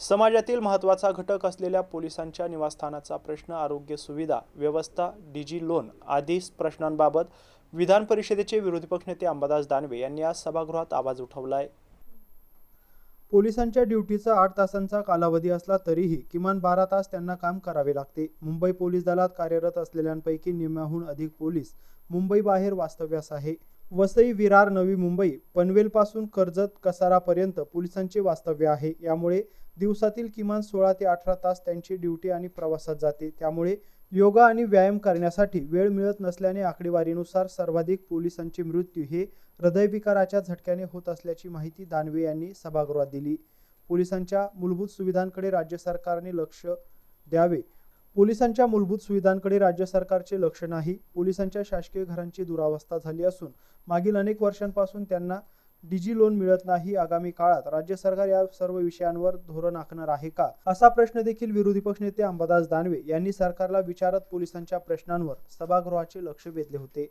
समाजातील महत्त्वाचा घटक असलेल्या पोलिसांच्या निवासस्थानाचा प्रश्न आरोग्य सुविधा व्यवस्था डिजी लोन आदी प्रश्नांबाबत विधान परिषदेचे विरोधी पक्षनेते अंबादास दानवे यांनी आज सभागृहात आवाज उठवलाय. पोलिसांच्या ड्युटीचा आठ तासांचा कालावधी असला तरीही किमान बारा तास त्यांना काम करावे लागते. मुंबई पोलीस दलात कार्यरत असलेल्यांपैकी निम्म्याहून अधिक पोलीस मुंबई बाहेर वास्तव्यास आहे. वसई विरार नवी मुंबई पनवेलपासून कर्जत कसारापर्यंत पोलिसांचे वास्तव्य आहे. यामुळे दिवसातील किमान सोळा ते अठरा तास त्यांची ड्युटी आणि प्रवासात जाते. त्यामुळे योगा आणि व्यायाम करण्यासाठी वेळ मिळत नसल्याने आकडेवारीनुसार सर्वाधिक पोलिसांचे मृत्यू हे हृदयविकाराच्या झटक्याने होत असल्याची माहिती दानवे यांनी सभागृहात दिली. पोलिसांच्या मूलभूत सुविधांकडे राज्य सरकारने लक्ष द्यावे. पोलिसांच्या मूलभूत सुविधांकडे राज्य सरकारचे लक्ष नाही. पोलिसांच्या शासकीय घरांची दुरावस्था झाली असून मागील अनेक वर्षांपासून त्यांना डिजी लोन मिळत नाही. आगामी काळात राज्य सरकार या सर्व विषयांवर धोरण आखणार आहे का? असा प्रश्न देखील विरोधी पक्षनेते अंबादास दानवे यांनी सरकारला विचारत पोलिसांच्या प्रश्नांवर सभागृहाचे लक्ष वेधले होते.